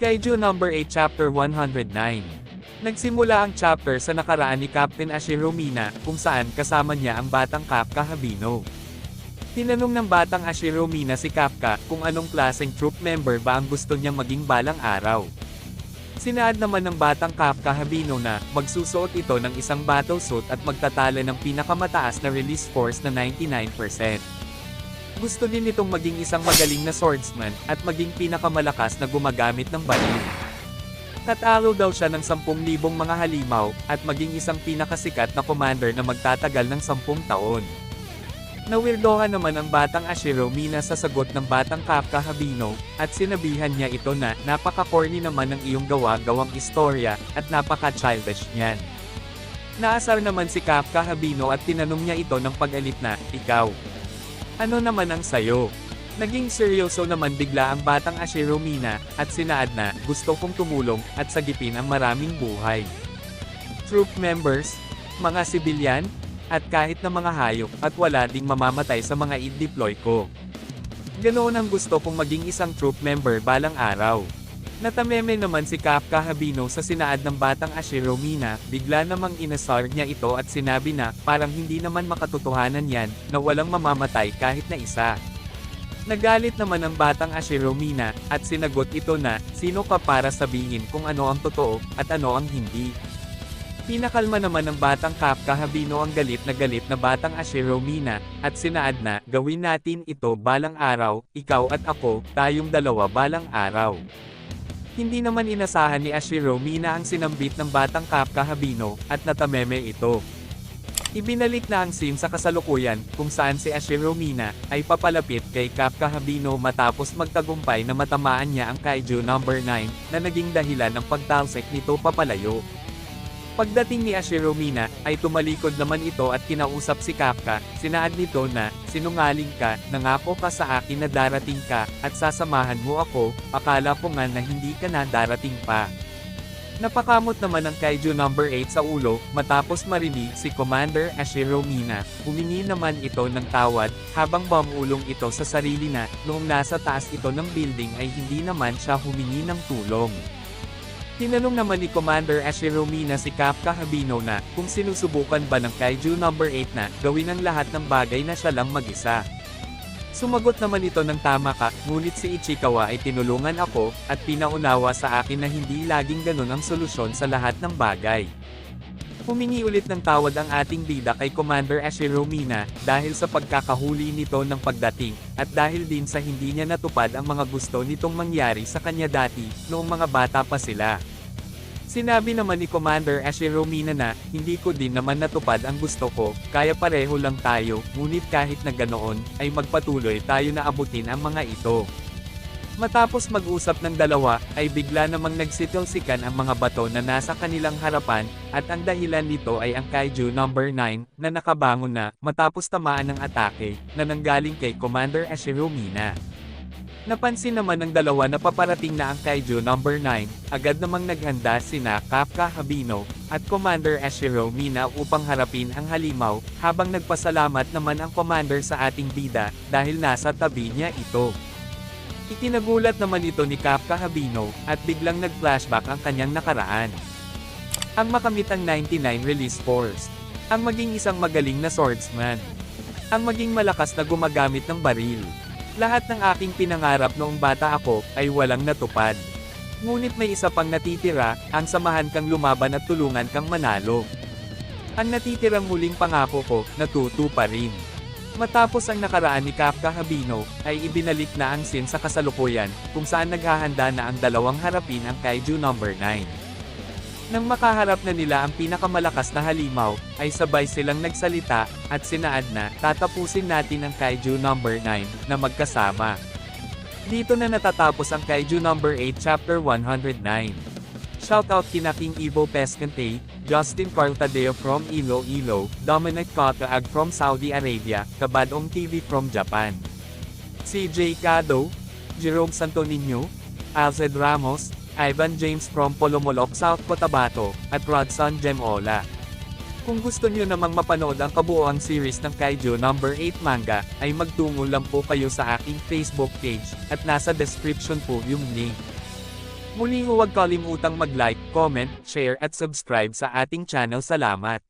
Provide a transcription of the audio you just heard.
Kaiju number 8 chapter 109. Nagsimula ang chapter sa nakaraan ni Captain Ashiro Mina, kung saan kasama niya ang batang Kapka Habino. Tinanong ng batang Ashiro Mina si Kapka kung anong klaseng troop member ba ang gusto niyang maging balang araw. Sinaad naman ng batang Kapka Habino na magsusuot ito ng isang battlesuit at magtatala ng pinakamataas na release force na 99%. Gusto din nitong maging isang magaling na swordsman at maging pinakamalakas na gumagamit ng baril. Tatalo daw siya ng 10,000 mga halimaw at maging isang pinakasikat na commander na magtatagal ng 10 taon. Nawirdohan naman ang batang Ashiro Mina sa sagot ng batang Kapka Habino, at sinabihan niya ito na napaka-corny naman ng iyong gawa-gawang istorya, at napaka-childish niyan. Naasar naman si Kapka Habino at tinanong niya ito ng pag-alit na, ikaw, ano naman ang sayo? Naging seryoso naman bigla ang batang Ashiro Mina, at sinaad na, gusto kong tumulong, at sagipin ang maraming buhay. Troop members, mga sibilyan, at kahit na mga hayop, at wala ding mamamatay sa mga i-deploy ko. Ganoon ang gusto kong maging isang troop member balang araw. Natameme naman si Kapka Habino sa sinaad ng batang Ashiro Mina, bigla namang inasar niya ito at sinabi na, parang hindi naman makatotohanan yan, na walang mamamatay kahit na isa. Nagalit naman ang batang Ashiro Mina, at sinagot ito na, sino ka para sabihin kung ano ang totoo, at ano ang hindi. Pinakalma naman ng batang Kapka Habino ang galit na galit na batang Ashiro Mina, at sinaad na, gawin natin ito balang araw, ikaw at ako, tayong dalawa balang araw. Hindi naman inasahan ni Ashiro Mina ang sinambit ng batang Kapka Habino, at natameme ito. Ibinalik na ang scene sa kasalukuyan, kung saan si Ashiro Mina, ay papalapit kay Kapka Habino matapos magtagumpay na matamaan niya ang Kaiju number 9, na naging dahilan ng pagtalsik nito papalayo. Pagdating ni Ashiro Mina, ay tumalikod naman ito at kinausap si Kapka, sinaad nito na, sinungaling ka, nangako ka sa akin na darating ka, at sasamahan mo ako, akala ko nga na hindi ka na darating pa. Napakamot naman ang Kaiju number 8 sa ulo, matapos marinig si Commander Ashiro Mina, humingi naman ito ng tawad, habang bamulong ito sa sarili na, noong nasa taas ito ng building ay hindi naman siya humingi ng tulong. Tinanong naman ni Commander Ashiro Mina si Kapka Habino na, kung sinusubukan ba ng Kaiju number 8 na, gawin ang lahat ng bagay na siya lang mag-isa. Sumagot naman ito ng tama ka, ngunit si Ichikawa ay tinulungan ako, at pinaunawa sa akin na hindi laging ganun ang solusyon sa lahat ng bagay. Humingi ulit ng tawad ang ating bida kay Commander Ashiro Mina, dahil sa pagkakahuli nito ng pagdating, at dahil din sa hindi niya natupad ang mga gusto nitong mangyari sa kanya dati, noong mga bata pa sila. Sinabi naman ni Commander Ashiro Mina na, hindi ko din naman natupad ang gusto ko, kaya pareho lang tayo, ngunit kahit na ganoon, ay magpatuloy tayo na abutin ang mga ito. Matapos mag-usap ng dalawa, ay bigla namang nagsitilsikan ang mga bato na nasa kanilang harapan, at ang dahilan nito ay ang Kaiju number 9, na nakabangon na, matapos tamaan ng atake, na nanggaling kay Commander Ashiro Mina. Napansin naman ng dalawa na paparating na ang Kaiju number 9, agad namang naghanda sina Kapka Habino, at Commander Ashiro Mina upang harapin ang halimaw, habang nagpasalamat naman ang commander sa ating bida, dahil nasa tabi niya ito. Itinagulat naman ito ni Kapka Habino, at biglang nag-flashback ang kanyang nakaraan. Ang makamit ang 99 release force. Ang maging isang magaling na swordsman. Ang maging malakas na gumagamit ng baril. Lahat ng aking pinangarap noong bata ako, ay walang natupad. Ngunit may isa pang natitira, ang samahan kang lumaban at tulungan kang manalo. Ang natitirang huling pangako ko, natuto pa rin. Matapos ang nakaraan ni Kapka Habino, ay ibinalik na ang scene sa kasalukuyan, kung saan naghahanda na ang dalawang harapin ang Kaiju number 9. Nang makaharap na nila ang pinakamalakas na halimaw, ay sabay silang nagsalita, at sinaad na, tatapusin natin ang Kaiju number 9, na magkasama. Dito na natatapos ang Kaiju number 8 chapter 109. Shoutout kina King Evo Pescante, Justin Cartadeo from Iloilo, Dominic Kataag from Saudi Arabia, Kabadong TV from Japan. CJ Cado, Jerome Santonino, Alced Ramos, Ivan James from Polomolok, South Cotabato, at Rodson Gemola. Kung gusto nyo namang mapanood ang kabuoang series ng Kaiju number 8 manga, ay magtungo lang po kayo sa aking Facebook page, at nasa description po yung link. Muli huwag kalimutang mag-like, comment, share at subscribe sa ating channel. Salamat!